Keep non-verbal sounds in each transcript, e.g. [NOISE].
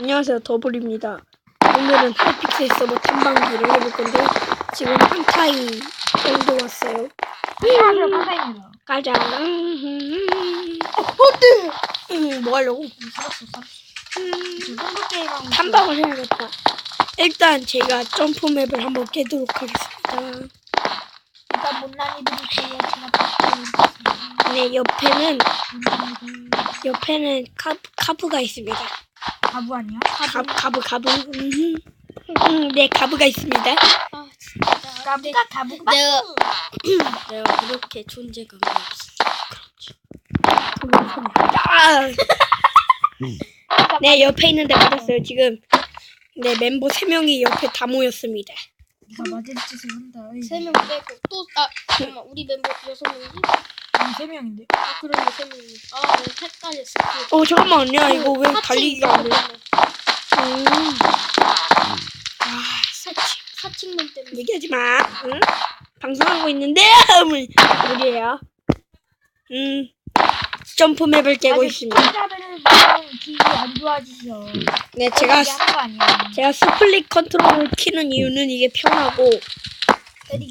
안녕하세요 더블입니다 오늘은 하이픽셀 서버 탐방기를 해볼 건데 지금 한타이 정도 왔어요 안녕하세요, 카사입니다. 가자 어때? 음, 뭐 하려고? 살았어, 살았어. 음, 게임하고. 탐방을 해야겠다 일단 제가 점프맵을 한번 깨도록 하겠습니다 일단 못난이 드릴게요. 제가. 네 옆에는. 옆에는 카, 카프가 있습니다 가부 아니야? 가, 가브 가브 음, 음, 네 가브가 있습니다 아 진짜 가부가 가부가 내가-. [CLEARS THROAT] 내가 그렇게 존재감이 없어. 아! [LAUGHS] 네 옆에 있는데 맞았어요 지금 네 멤버 3명이 옆에 다 모였습니다 네가 맞을 짓을 한다. 세 명 빼고 또아 잠깐만 우리 멤버 여섯 명이지? 세 명인데. 아 그러면 세 명이. 아 헷갈렸어. 그- 어 잠깐만요 이거 왜 사칭 달리기가 안돼 때문에. 음. 아 사칭 사칭문 때문에. 얘기하지 마 응? 방송하고 있는데 물 물이에요 음 점프 맵을 깨고 있습니다 시청자들은 보통 기분이 안 좋아지죠. 네 제가 하는 거 아니야. 제가 스플릿 컨트롤을 키는 이유는 이게 편하고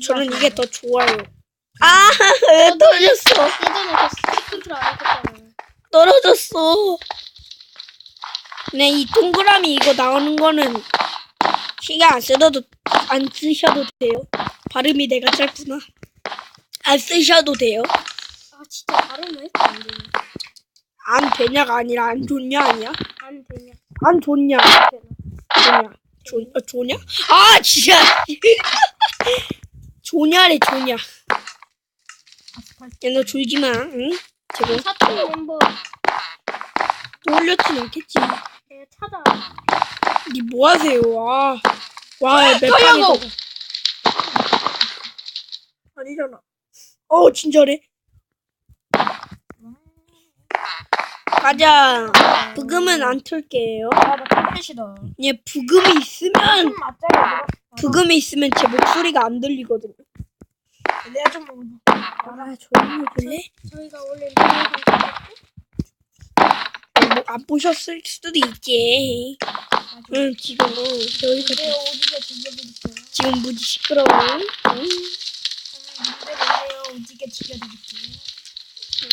저는. 이게 더 좋아요 아 떨어졌어 예전에 그 컨트롤 안 했었잖아. 떨어졌어. 네, 이 동그라미 이거 나오는 거는 신경 안 쓰셔도 안 쓰셔도 돼요. 발음이 내가 짧구나. 안 쓰셔도 돼요. 아 진짜 발음을 했어 안 되냐? 안 되냐가 아니라 안 좋냐 아니야? 안 되냐? 안 좋냐? 되나? 좋냐? 좋, 어, 좋냐? 아 진짜. [LAUGHS] 좋냐래 좋냐. 아스팔트. 야너 졸지 마. 응? 지금 사칭 멤버 또 올렸진 않겠지. 내가 찾아. 니 뭐 하세요? 와. 와, 몇 저려고! 아니잖아. 어, 진짜래. 가자. 부금은 안 틀게요. 아, 나 컴퓨시다. 얘 부금이 있으면, 좀 맞자고. 부금이 있으면 제 목소리가 안 들리거든요. 내가 좀 먹어. 아, 조용히 해줄래? 저희가 원래 뭐안 보셨을 수도 있지. 응, 지금, 어, 여기가, 내가 오지게 죽여드릴게요. 지금 무지 시끄러워. 응? 문제 내세요. 오지게 죽여드릴게요.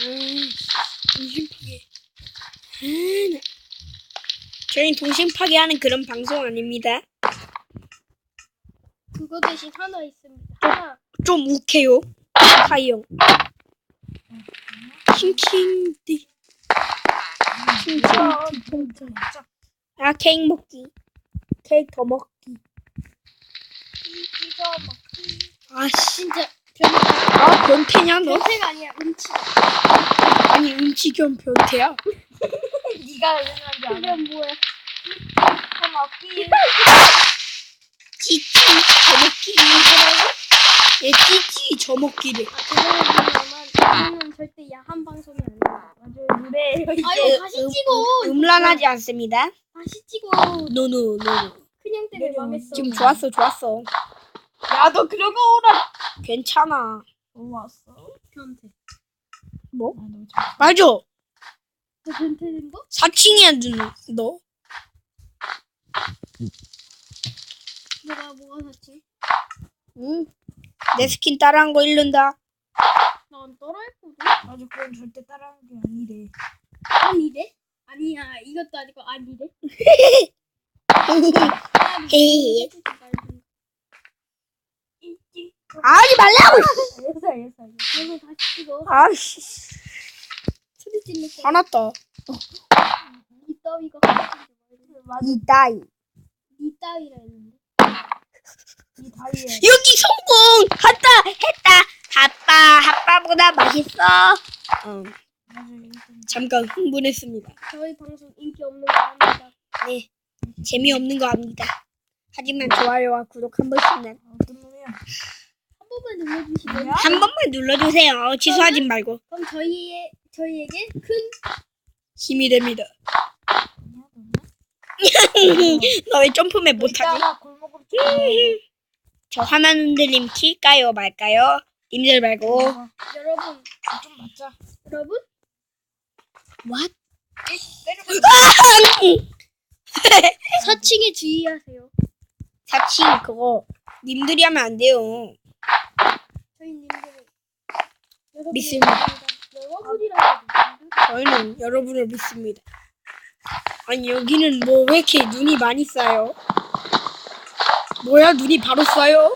음, 동심 파괴. 아, 나- 저희 동심 파괴하는 그런 방송 아닙니다. 그거 대신 하나 있습니다. 좀 욱해요. 카이 형. 킹킹디. 킹킹. 진짜. 아, 케이크 먹기. 케이크 더 먹기. 이거 막. 아, 씨. 진짜 변 아, 변태냐, 너? 변태가 아니야 음치. 아니, 음치 겸 변태야. [LAUGHS] 네가 줄 알아. 그건 뭐야? 이거 먹기. [LAUGHS] 찌찌 저 먹기. 얘 찌찌 저 먹기래. 아 죄송하지만 우리는 절대 야한 방송이 아니야. 맞아요. 노래. 아유 다시 찍어. 음란하지 않습니다. 다시 찍어. 노노, 노노. 그냥 때문에 내려. 망했어. 지금 좋았어, 좋았어. 야, 너 그런 거 오라. 괜찮아. 너 왔어? 변태. 뭐? 아, 너 참. 맞아. 너 변태된 거? 사칭이야, 너. 뭐가 뭐가 사치? 응? 내 스킨 따라한 거 잃는다. 난 따라했거든. 맞아, 그건 절대 따라하는 게 아니래. 아니래? 아니야 이것도 아니고 아니래. 있지. 하지 말라고! 알겠어, 알겠어, 알겠어. 너는 다시 찍어. 아씨, 소리 질러. 화났다. 이 따위가 이 따위. 이 따위라 했는데. 여기 성공! 했다! 했다! 아빠, 아빠보다 맛있어. 어, 이거. 잠깐 흥분했습니다. 저희 방송 인기 없는 거 아닙니다. 네, 재미없는 거 압니다. 하지만 좋아요와 구독 한 번씩만. 어떤 놈이야? 한 번만 눌러주시면 한 번만 눌러주세요. 취소하지 말고. 그럼 저희의 저희에게 큰 힘이 됩니다. 아니야, 너네? 너왜 점프맨 못하지? 이따가 골목으로. [LAUGHS] 저 화면 흔들림 킬까요 말까요? 님들 말고. 어, 여러분 좀 맞자. 여러분 What? 때려. [LAUGHS] 사칭에 주의하세요. 사칭 그거 님들이 하면 안 돼요. 저희 님들은 여러분이 믿습니다. 여러분이라고 믿습니다. 저희는 여러분을 믿습니다. 아니 여기는 뭐 왜 이렇게 눈이 많이 쌓여? 뭐야 눈이 바로 쌓여?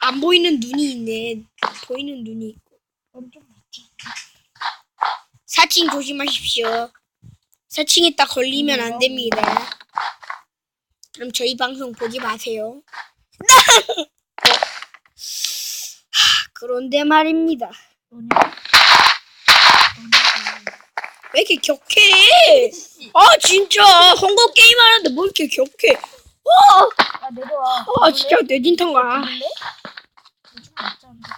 안 보이는 눈이 있네. 보이는 눈이 있고. 엄청 많지. 사칭 조심하십시오. 사칭에 딱 걸리면 안 됩니다. 그럼 저희 방송 보지 마세요. 하, [LAUGHS] 그런데 말입니다. 왜 이렇게 격해? 아 진짜 헝거 게임 하는데 뭐 이렇게 격해? 와, 야 내려와. 아 진짜 뇌진탕가. 요즘 맞지 않나?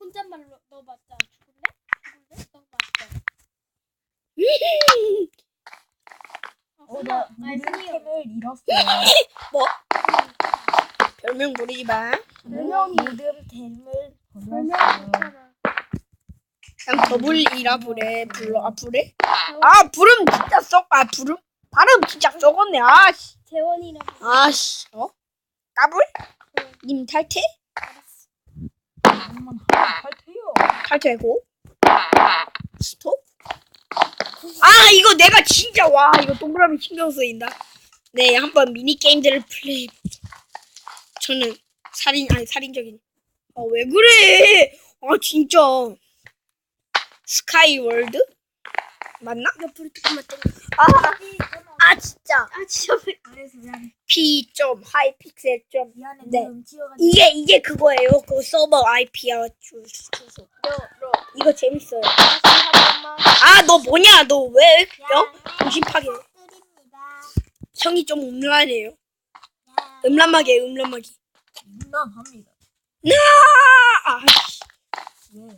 혼잣말로 너 맞자. 죽을래? 죽을래? 너 맞자. 어나 아, 모든 아니요. 템을 잃었어. 뭐? 별명 부르지 마. 템을 별명 버렸어. 못하나. 그냥 더블이라 부래 불러 아 부래? 아 부름 진짜 썩아 부름 발음 진짜 썩었네 아씨 재원이라고. 아씨 어? 까불? 님 탈퇴? 알았어. 엄만 할 테요. 탈퇴고 스톱? 아 이거 내가 진짜 와 이거 동그라미 신경 쓰인다 네 한번 미니 게임들을 플레이 저는 살인 아니 살인적인 아왜 그래 아 진짜 스카이 월드 맞나? 옆으로 조금만 땡겨. 아, 아 진짜 아 진짜 왜? 그래서 미안해. p 점 하이픽셀 점 미안해. 네. 이게 이게 그거예요 그 서버 IP야 주소 너너 이거 재밌어요 다시 한 번만. 아 너 뭐냐 너왜 어? 조심하게 드립니다. 형이 좀 음란해요 음란마게 음란마기 음란합니다. 아 씨. 왜?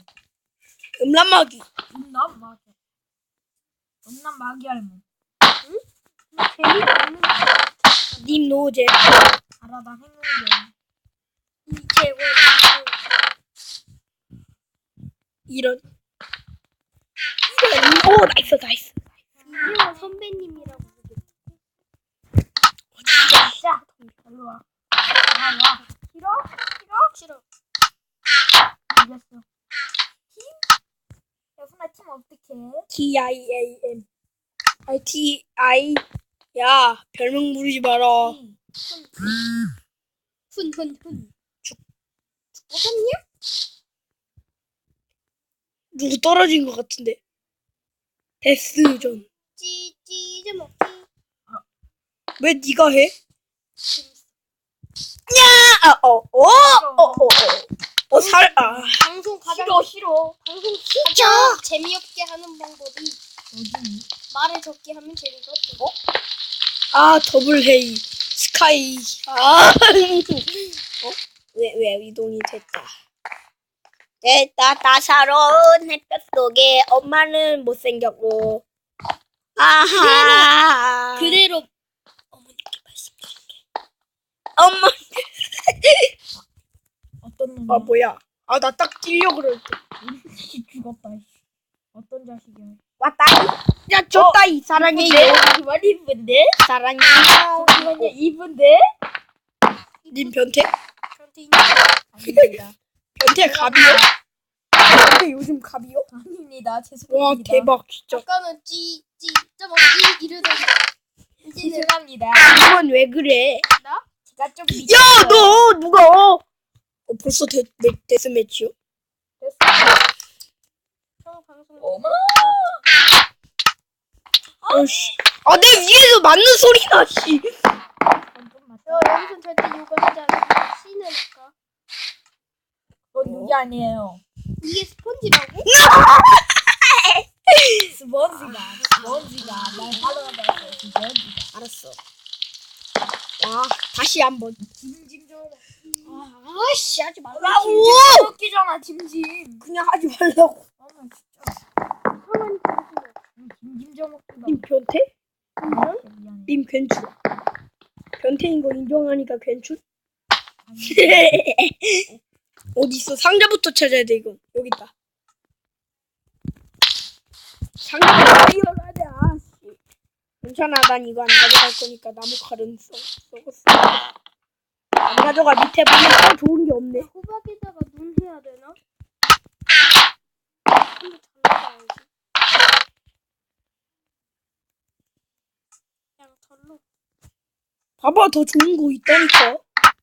음란마기 음란 마귀. 음란 마귀 할머. 재미가 없는 님 노제 알아 나 생각이 이재원. 이런 이런 오 나이스 나이스 이재원 선배님이라고 부르겠다. 자, 일로 와. 와, 와. 싫어? 싫어. 이겼어. 팀? 여순아 팀 어떡해? T I A M 아 T I 야 별명 부르지 마라 팀. 훈훈훈. 누구 떨어진 것 같은데 데스전 찌찌즈 먹기. 왜 네가 해? 재밌어. 아어어 어 어 어 살 아 방송 가장 싫어, 싫어. 방송 진짜 재미없게 하는 방법이 어디? 말을 적게 하면 재미가 없어. 어? 아 더블 헤이 스카이 아 [LAUGHS] 어? 왜, 왜 이동이 됐다 됐다 따사로운 햇볕 속에 엄마는 못생겼고 아하 그대로 어머니께 말씀드릴게 엄마 [LAUGHS] 어떤 놈이야? 아 뭐야 아 나딱 찔려 그럴 때 씨, 죽었다. 씨. 어떤 자식이야? 왔다 야저 따이 사랑해요 정말 이쁜데? 사랑해요 잠시만요, 이쁜데? 님 변태? 아닙니다. 변태 갑이요? 변태 요즘 갑이요? 아닙니다. 와 죄송합니다. 대박 진짜 아까는 찌찌 이러더니 이제는 죄송합니다. 이건 왜 그래 나? 제가 좀 미... 야너 누가 어, 어 벌써 데, 데, 데스매치요? 형 방송. 어머. 어씨 아 내 위에서 맞는 소리 나 씨야 여기서 절대 요구하지 않아. 씨는니까 그건 욕이 아니에요. 이게 스펀지라고? [LAUGHS] 스펀지가, 스펀지가 날 하려고 했어. 스펀지가. 알았어 와 다시 한 번 짐짐 좀. 아, 아씨 하지 말라. 라고 웃기잖아, 짐짐. 그냥 하지 말라고 아, 나 진짜. 인정합니다. 님 변태? 인정? 님 괜추 변태인 거 인정하니까 괜추? 어디 있어? 상자부터 찾아야 돼 이거. 여기 있다. 상자부터 열어야 돼. 아씨. 괜찮아, 난 이거 안 가져갈 거니까 나무 칼은 써 썩었어. 안 가져가 밑에 보면 또 좋은 게 없네. 호박에다가 눈 해야 되나? 근데 봐봐, 더 좋은 거 있다니까.